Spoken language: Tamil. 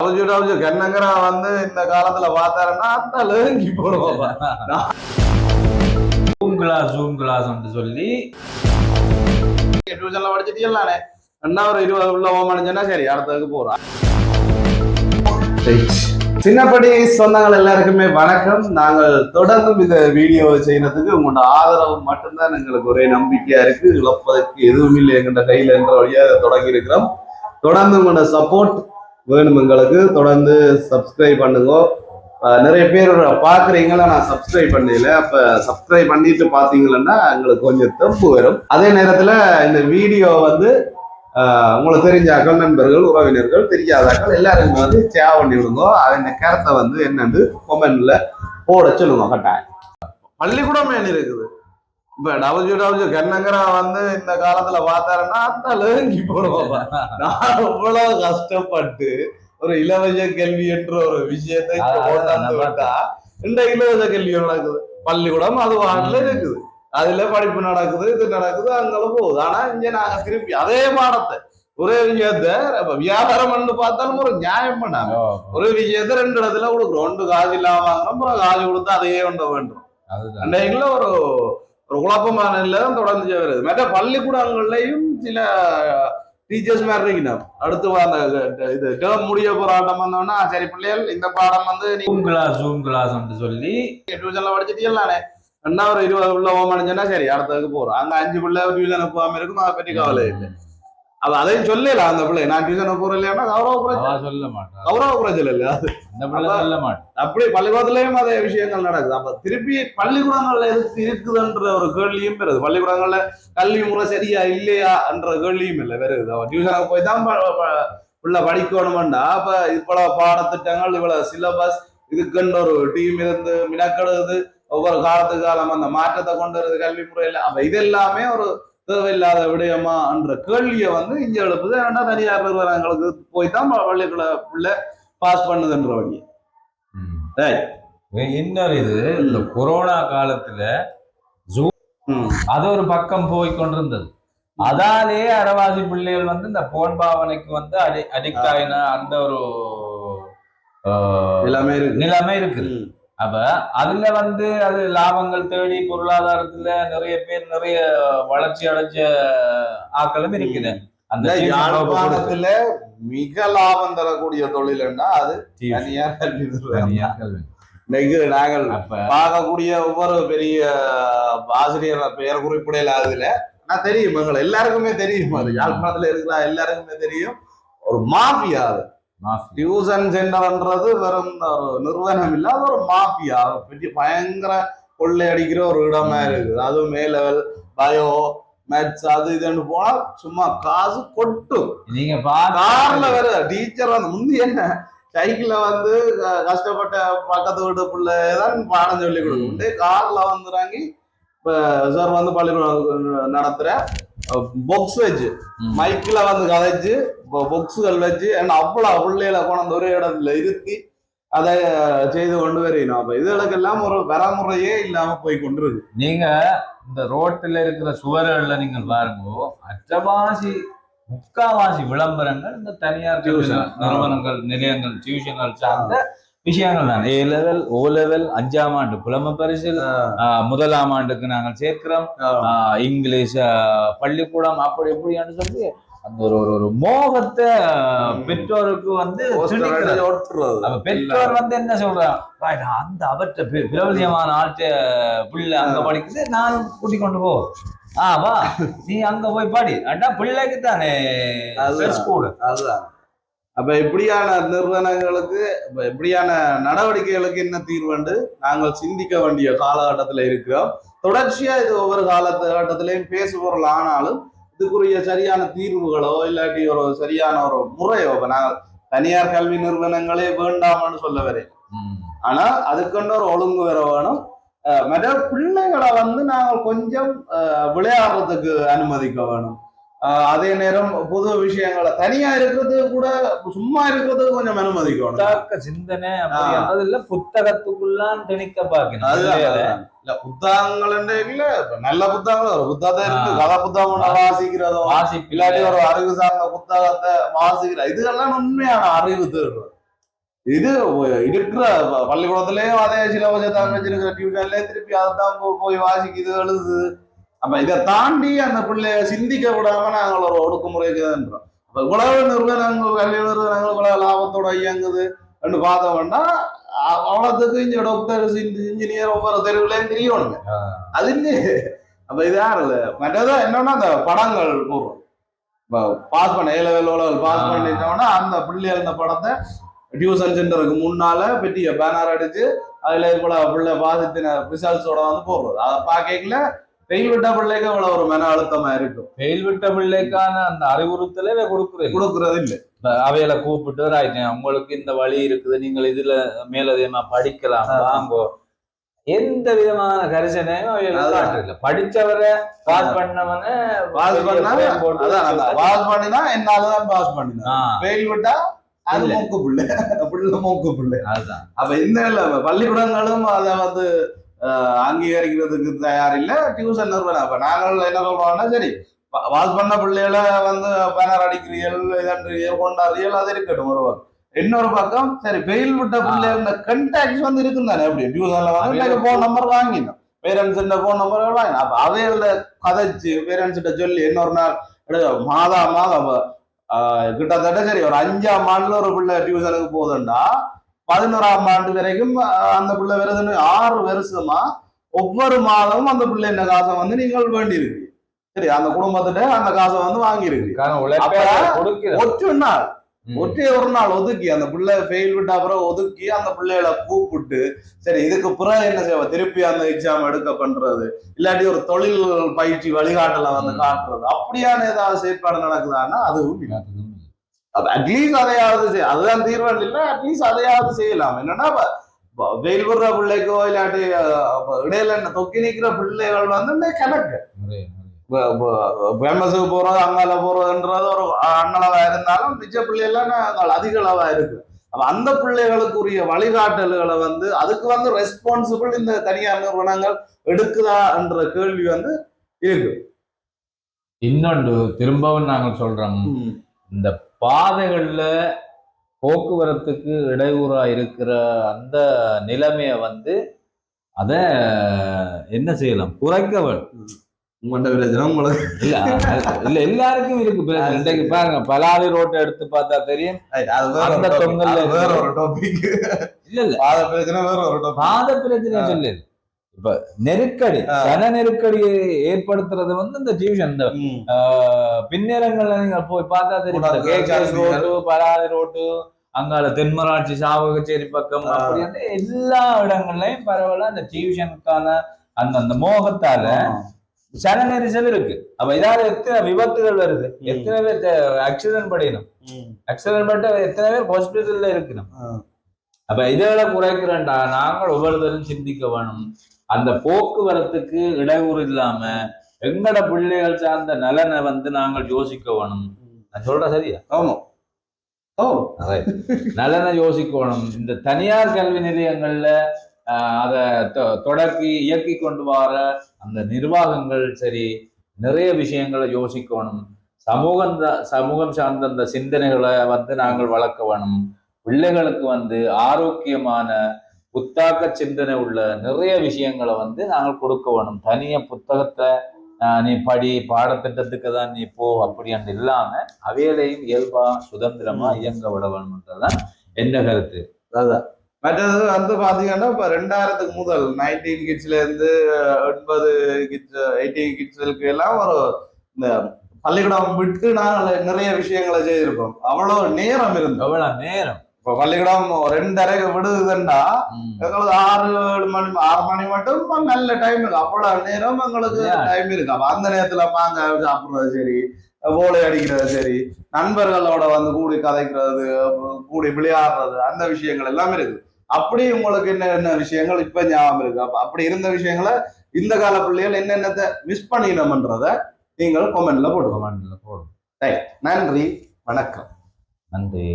டவுஜு டவுஜு கண்ணங்கரா வந்து இந்த காலத்துல பார்த்தாருன்னா அந்த லேங்கி போடுவோம். ஜூம் கிளாஸ் ஜூம் கிளாஸ் சொல்லி டியூஷன்ல படிச்சிட்டீங்களானே என்ன ஒரு இருபது உள்ள ஓமணிச்சுன்னா சரி அடுத்ததுக்கு போறான் சின்னப்படி சொந்தங்கள் எல்லாருக்குமே வணக்கம். நாங்கள் தொடர்ந்தும் இந்த வீடியோ செய்யறதுக்கு உங்களோட ஆதரவு மட்டும்தான் எங்களுக்கு ஒரே நம்பிக்கையா இருக்கு. இழப்பதற்கு எதுவும் இல்லை எங்கள்ட கையில என்ற வழியா இதை தொடங்கி இருக்கிறோம். தொடர்ந்து உங்களோட சப்போர்ட் வேணும் எங்களுக்கு தொடர்ந்து சப்ஸ்கிரைப் பண்ணுங்க. நிறைய பேர் பாக்குறீங்களா நான் சப்ஸ்கிரைப் பண்ணல. அப்ப சப்ஸ்கிரைப் பண்ணிட்டு பாத்தீங்கன்னா எங்களுக்கு கொஞ்சம் தெம்பு வரும். அதே நேரத்துல இந்த வீடியோ வந்து உங்களுக்கு தெரிஞ்சாக்கள் நண்பர்கள் உறவினர்கள் தெரியாதாக்கள் எல்லாருக்கும் வந்து சேவ் பண்ணி விடுங்க. அதன் கருத்தை வந்து என்னன்னு கொமெண்ட்ல போட சொல்லுங்க கட்டாயம். பள்ளிக்கூடம் என்ன இருக்குது? இப்ப டபுள்யூ டபுள்யூ கண்ணங்கரா வந்து இந்த காலத்துல பார்த்தாருன்னா அந்த லேங்கி போடுவோம் நான் இவ்வளவு கஷ்டப்பட்டு ஒரு இலவச கல்வி என்ற ஒரு விஷயத்தை அதான். விட்டா இந்த இலவச கல்வி நடக்குது. பள்ளிக்கூடம் அது வாட்டில இருக்குது. அதுல படிப்பு நடக்குது இது நடக்குது அங்கெல்லாம் போகுது. ஆனா இங்க நாங்க திருப்பி அதே பாடத்தை ஒரே விஷயத்த வியாபாரம் பண்ணு பார்த்தாலும் ஒரு நியாயம் பண்ணாங்க. ஒரு விஷயத்த ரெண்டு இடத்துல கொடுக்குறோம். ஒன்று காசு இல்லாம வாங்குறோம் அப்புறம் காசு கொடுத்து அதையே கொண்டு வேண்டும் அதுதான். அன்றைக்குள்ள ஒரு ஒரு குழப்பமான நிலை தான் தொடர்ந்து வருது மற்ற பள்ளிக்கூடங்கள்லயும் சில டீச்சர்ஸ் மாதிரி இருக்கணும் அடுத்து அந்த இது டேர்ம் முடிய போராட்டம் வந்தோம்னா சரி பிள்ளைகள் இந்த பாடம் வந்து ஜூம் கிளாஸ் ஜூம் கிளாஸ் சொல்லி டியூஷன்ல படிச்சிட்டீங்களானே என்ன ஒரு இருபது உள்ள ஓமணிச்சுன்னா சரி அடுத்ததுக்கு போறோம். அங்க அஞ்சு பிள்ளை டியூஷனுக்கு போகாம இருக்கும் அதை பற்றி கவலை இல்லை. அது அதையும் சொல்லல அந்த பிள்ளை. நான் டியூஷனுக்கு போறேன் இல்லையா கௌரவ குறைச்சல். அவ சொல்ல மாட்டான் கௌரவ குறைச்சல் இல்ல பிள்ளை சொல்ல மாட்டான் அப்படி பள்ளிக்கூடத்துலயும் அதே விஷயங்கள் நடக்குது. அப்ப திருப்பி பள்ளிக்கூடங்கள்ல எதுக்கு இருக்குதுன்ற ஒரு கேள்வியும் வருது. பள்ளிக்கூடங்கள்ல கல்வி முறை சரியா இல்லையா என்ற கேள்வியும் இல்லை வருது. அவன் டியூஷனுக்கு போய் தான் ப- ப- பிள்ளை படிக்கணுமெண்டா. அப்ப இவ்வளவு பாடத்திட்டங்கள் இவ்வளவு சிலபஸ் இதுக்குன்னு ஒரு டீம் இருந்து மினக்கெடுது. ஒவ்வொரு காலத்துக்கு காலம் அந்த மாற்றத்தை கொண்டு வருது கல்வி முறையில. அப்ப இது எல்லாமே ஒரு தேவையில்லாத விடயமா என்ற கேள்வியை வந்து இங்க எழுப்புது. ஏன்னா தனியார் நிறுவனங்களுக்கு போய் தான் பள்ளிக்கூட பிள்ளை பாஸ் பண்ணுதுன்ற வழி. இன்னொரு இது இந்த கொரோனா காலத்துல அது ஒரு பக்கம் போய் கொண்டிருந்தது. அதாலே அரவாசி பிள்ளைகள் வந்து இந்த போன் பாவனைக்கு வந்து அடி அடிக்ட் ஆயின அந்த ஒரு எல்லாமே இருக்கு. நிலைமை இருக்குது. அப்ப அதுல வந்து அது லாபங்கள் தேடி பொருளாதாரத்துல நிறைய பேர் நிறைய வளர்ச்சி அடைஞ்ச ஆக்களும் இருக்குது. அந்த யாழ்ப்பாணத்துல மிக லாபம் தரக்கூடிய தொழில்னா அது தனியார் கல்வி. தனியார் கல்வி. இன்னைக்கு நாங்கள் பார்க்கக்கூடிய ஒவ்வொரு பெரிய ஆசிரியர் பெயர் குறிப்பிடையில அதுல. நான் தெரியும் எங்களை எல்லாருக்குமே தெரியும். அது யாழ்ப்பாணத்துல இருக்கிற எல்லாருக்குமே தெரியும். ஒரு மாஃபியா அது. டியூஷன் சென்டர்ன்றது வெறும் ஒரு நிறுவனம் இல்லாத ஒரு மாஃபியா. பெரிய பயங்கர கொள்ளையடிக்கிற ஒரு இடமா இருக்குது. அதுவும் மே லெவல் பயோ மேத்ஸ் அது இதுன்னு போனா சும்மா காசு கொட்டும். நீங்க கார்ல வேற டீச்சர் வந்து முந்தி என்ன சைக்கிள்ல வந்து கஷ்டப்பட்ட பக்கத்து வீட்டு பிள்ளைதான் பாடம் சொல்லி கொடுக்கும். கார்ல வந்துறாங்க இப்ப சார் வந்து பள்ளிக்கூடம் நடத்துற பொக்ஸ் வச்சு ம். மைக்ல வந்து கதைச்சு பொக்ஸுகள் வச்சு ஏன்னா அவ்வளவு பிள்ளைகளை கொண்டு ஒரே இடத்துல இருத்தி அதை செய்து கொண்டு வரணும் அப்ப இதுகளுக்கெல்லாம் ஒரு வரமுறையே இல்லாம போய் கொண்டிருக்கு நீங்க இந்த ரோட்ல இருக்கிற சுவர்கள்ல நீங்கள் பாருங்க அற்றவாசி முக்காவாசி விளம்பரங்கள் இந்த தனியார். நிறு- நிறுவனங்கள் நிலையங்கள் டியூஷன்கள் சார்ந்த விஷயங்கள் தான். ஏ லெவல் ஓ லெவல் அஞ்சாம் ஆண்டு புலம பரிசில் முதலாம் ஆண்டுக்கு நாங்கள் சேர்க்கிறோம். இங்கிலீஷ் பள்ளிக்கூடம் அப்படி இப்படின்னு சொல்லி அந்த ஒரு ஒரு- ஒரு மோகத்தை. பெற்றோருக்கு வந்து பெற்றோர் வந்து என்ன சொல்றான் "Right, அந்த அவற்றை பிரபலியமான ஆட்சி பிள்ளை அங்க படிக்குது நானும் கூட்டி கொண்டு போ. ஆ வா. நீ அங்க போய் படி. அட்டா பிள்ளைக்கு தானே அதுதான். அப்ப இப்படியான நிறுவனங்களுக்கு இப்ப இப்படியான நடவடிக்கைகளுக்கு என்ன தீர்வுண்டு? நாங்கள் சிந்திக்க வேண்டிய காலகட்டத்துல இருக்கிறோம். தொடர்ச்சியா இது ஒவ்வொரு காலகட்டத்திலையும் பேசுபொருள் ஆனாலும் இதுக்குரிய சரியான தீர்வுகளோ இல்லாட்டி ஒரு சரியான ஒரு முறையோ இப்ப நாங்கள் தனியார் கல்வி நிறுவனங்களே வேண்டாம்னு சொல்ல வரேன். ஆனா அதுக்குன்னு ஒரு ஒழுங்கு வர வேணும். மற்ற பிள்ளைகளை வந்து நாங்கள் கொஞ்சம் விளையாடுறதுக்கு அனுமதிக்க வேணும். அதே நேரம் புது விஷயங்களை தனியா இருக்கிறது கூட சும்மா இருக்கிறது கொஞ்சம் அனுமதிக்கணும். புத்தாக்க சிந்தனை இல்ல புத்தகத்துக்குள்ளான் திணிக்க பாக்கணும். இல்ல புத்தகங்கள் இல்ல நல்ல புத்தகங்கள் புத்தகத்தை இருக்கு. கதை புத்தகம் ஒண்ணு வாசிக்கிறதும் வாசிப்பு. இல்லாட்டி ஒரு அறிவு சார்ந்த புத்தகத்தை வாசிக்கிற இதுகெல்லாம் உண்மையான அறிவு தேடுறது இது இருக்கிற பள்ளிக்கூடத்திலேயே அதே சிலபஸை தான் வச்சிருக்கிற டியூஷன்ல திருப்பி அதைத்தான் போய் வாசிக்குது எழுதுது. அப்ப இதை தாண்டி அந்த பிள்ளைய சிந்திக்க விடாம நாங்கள் ஒரு ஒடுக்குமுறைக்கு தான்றோம் அப்ப இவ்வளவு நிறுவனங்கள் கல்வி நிறுவனங்கள் இவ்வளவு லாபத்தோட இயங்குது. என்று பார்த்தோம்னா அ- அவ்வளவுக்கு இங்க டாக்டர் இன்ஜினியர் ஒவ்வொரு தெருவுலையும் தெரியணுங்க அது இல்லையே அப்ப இது யாரு இல்ல? மற்றது என்னன்னா அந்த படங்கள் போடுறோம். பாஸ் பண்ண ஏ லெவல் பாஸ். பண்ணிட்டோம்னா அந்த பிள்ளைகள் அந்த படத்தை டியூஷன் சென்டருக்கு முன்னால பெட்டிய பேனர் அடிச்சு அதுல இவ்வளவு பிள்ளை பாசித்தின ரிசல்ட்ஸோட வந்து போடுறது. அதை பார்க்கல வெயில் விட்ட பிள்ளைக்கு இவ்வளவு ஒரு மன அழுத்தமா இருக்கும். வெயில் விட்ட பிள்ளைக்கான அந்த அறிவுறுத்தலே கொடுக்குறேன் கொடுக்கறது இல்ல அவையில கூப்பிட்டு ரைட் உங்களுக்கு இந்த வழி இருக்குது நீங்கள் இதுல மேலதிகமா படிக்கலாம் வாங்கோ. எந்த விதமான கரிசனையும் படிச்சவரை பாஸ் பண்ணவன பாஸ் பண்ணா பாஸ் பண்ணினா என்னாலதான் பாஸ் பண்ணினா ஆ, வெயில் விட்டா அது. மூக்கு பிள்ளை. பிள்ளை மூக்கு பிள்ளை. அதுதான் அப்ப இந்த பள்ளிக்கூடங்களும் அதை வந்து அங்கீகரிக்கிறதுக்கு தயார் இல்ல டியூஷன் நிறுவனம். அப்ப நாங்கள் என்ன சொல்றோம்னா சரி பாஸ் பண்ண பிள்ளைகளை வந்து பேனர் அடிக்கிறீர்கள் இதன்றீர்கள் கொண்டாடுறீர்கள் அது இருக்கட்டும் ஒரு இன்னொரு பக்கம் சரி வெயில் விட்ட பிள்ளைகள கண்டாக்ட்ஸ் வந்து இருக்கும் தானே எப்படி? டியூஷன்ல வந்து போன் நம்பர் வாங்கினோம். பேரண்ட்ஸ் போன் நம்பர் வாங்கினோம். அப்ப அவைகள கதைச்சு பேரண்ட்ஸ் கிட்ட சொல்லி இன்னொரு நாள் மாதா மாதம் கிட்டத்தட்ட சரி ஒரு அஞ்சாம் ஆண்டுல ஒரு பிள்ளை டியூஷனுக்கு போகுதுண்டா பதினோராம் ஆண்டு வரைக்கும் அந்த பிள்ளை வருதுன்னு ஆறு வருஷமா ஒவ்வொரு மாதமும் அந்த பிள்ளை இந்த காசை வந்து நீங்கள் வேண்டி இருக்கு சரி அந்த குடும்பத்திட்ட அந்த காசை வந்து வாங்கி இருக்கு காரணம் உழைப்பே அப்ப கொடுக்கிறது ஒற்று நாள். ஒற்றை ஒரு நாள் ஒதுக்கி அந்த பிள்ளை ஃபெயில் விட்ட அப்புறம் ஒதுக்கி அந்த பிள்ளைகளை கூப்பிட்டு சரி இதுக்கு பிறகு என்ன செய்வ? திருப்பி அந்த எக்ஸாம் எடுக்க பண்றது இல்லாட்டி ஒரு தொழில் பயிற்சி வழிகாட்டல வந்து. காட்டுறது. அப்படியான ஏதாவது செயற்பாடு நடக்குதான்னா அதுவும் அட்லீஸ்ட் அதையாவது செய். அதுதான் தீர்வான் இல்ல அட்லீஸ்ட் அதையாவது செய்யலாம். என்னன்னா வெயில் விடுற பிள்ளைக்கோ இல்லாட்டி இடையில என்ன தொக்கி நிக்கிற பிள்ளைகள் வந்து கணக்கு. ஃபேமஸுக்கு போறது அங்கால போறதுன்றது ஒரு அண்ணளவா இருந்தாலும் மிச்ச பிள்ளைகள்லாம் நாங்கள் அதிக அளவா இருக்கு. அப்ப அந்த பிள்ளைகளுக்குரிய வழிகாட்டல்களை வந்து அதுக்கு வந்து ரெஸ்பான்சிபிள் இந்த தனியார் நிறுவனங்கள் எடுக்குதா என்ற கேள்வி வந்து இருக்கு. இன்னொன்று திரும்பவும் நாங்கள் சொல்றோம். இந்த பாதைகள்ல போக்குவரத்துக்கு இடையூறா இருக்கிற அந்த நிலைமைய வந்து அத என்ன செய்யலாம்? குறைக்க இல்ல எல்லாருக்கும் இருக்கு பிரச்சனை இன்றைக்கு பாருங்க பலாலி ரோட்டை எடுத்து பார்த்தா தெரியும். அது வேற அந்த வேற ஒரு டாபிக் இல்ல இல்ல. பாத பிரச்சனை வேற ஒரு டாபிக் பாத பிரச்சனை சொல்லுது. இப்ப நெருக்கடி. சன நெருக்கடியை ஏற்படுத்துறது வந்து இந்த டியூஷன். இந்த பின்னேரங்கள்ல நீங்க போய் பார்த்தா தெரியும். சாட்சிகள். ரோட்டு. அங்கால தென்மராட்சி சாவகச்சேரி பக்கம். அப்படி வந்து எல்லா இடங்கள்லயும் பரவலா இந்த டியூஷனுக்கான அந்த அந்த மோகத்தால சன நெரிசல் இருக்கு. அப்ப இதால எத்தனை விபத்துகள் வருது. எத்தனை பேர் ஆக்சிடென்ட் படிக்கணும் ஆக்சிடென்ட் பட்டு எத்தனை பேர் ஹாஸ்பிட்டல்ல இருக்கணும்? அப்ப இதுகளை குறைக்கிறேன்டா. நாங்கள் ஒவ்வொருத்தரும் சிந்திக்க வேணும். அந்த போக்குவரத்துக்கு இடையூறு இல்லாம எங்கட பிள்ளைகள் சார்ந்த நலனை வந்து நாங்கள் யோசிக்க வேணும். நான் சொல்றேன் சரியா? ஆமா. ஓ. நலனை யோசிக்கணும் இந்த தனியார் கல்வி நிலையங்கள்ல ஆஹ், அதை தொடக்கி இயக்கி கொண்டு வர அந்த நிர்வாகங்கள் சரி நிறைய விஷயங்களை யோசிக்கணும் சமூகம் சமூகம் சார்ந்த அந்த சிந்தனைகளை வந்து நாங்கள் வளர்க்க வேணும். பிள்ளைகளுக்கு வந்து ஆரோக்கியமான புத்தாக்க சிந்தனை உள்ள நிறைய விஷயங்களை வந்து நாங்கள் கொடுக்க வேணும். தனிய புத்தகத்தை நீ படி பாடத்திட்டத்துக்கு தான் நீ போ அப்படின்னு இல்லாம அவையிலையும் இயல்பா சுதந்திரமா இயங்க விட வேணும்ன்றதுதான் என்ன கருத்து? அதான். மற்றது வந்து பாத்தீங்கன்னா இப்ப ரெண்டாயிரத்துக்கு முதல் நைன்டீன் கிட்ஸ்ல இருந்து எண்பது கிட்ஸ் எயிட்டீன் கிட்ஸ்களுக்கு எல்லாம் ஒரு இந்த பள்ளிக்கூடம் விட்டு நாங்கள் நிறைய விஷயங்களை செய்திருப்போம். அவ்வளவு நேரம் இருந்தோம் எவ்வளவு நேரம்? இப்ப பள்ளிக்கூடம் ரெண்டரை விடுதுன்னா ம். எங்களுக்கு ஆறு ஏழு மணி ஆறு மணி மட்டும் நல்ல டைம் இருக்கு. அவ்வளவு நேரம் எங்களுக்கு. டைம் இருக்கு. அப்ப அந்த நேரத்துல மாங்காய் சாப்பிடுறது சரி ஓலை அடிக்கிறது சரி நண்பர்களோட வந்து கூடி கதைக்கிறது கூடி விளையாடுறது அந்த விஷயங்கள் எல்லாம் இருக்கு. அப்படி உங்களுக்கு என்ன என்ன விஷயங்கள் இப்ப ஞாபகம் இருக்கு? அப்ப அப்படி இருந்த விஷயங்களை இந்த கால பிள்ளைகள் என்னென்னத்தை மிஸ் பண்ணிடணும்ன்றத நீங்கள் கொமெண்ட்ல போடும் நன்றி. வணக்கம். நன்றி.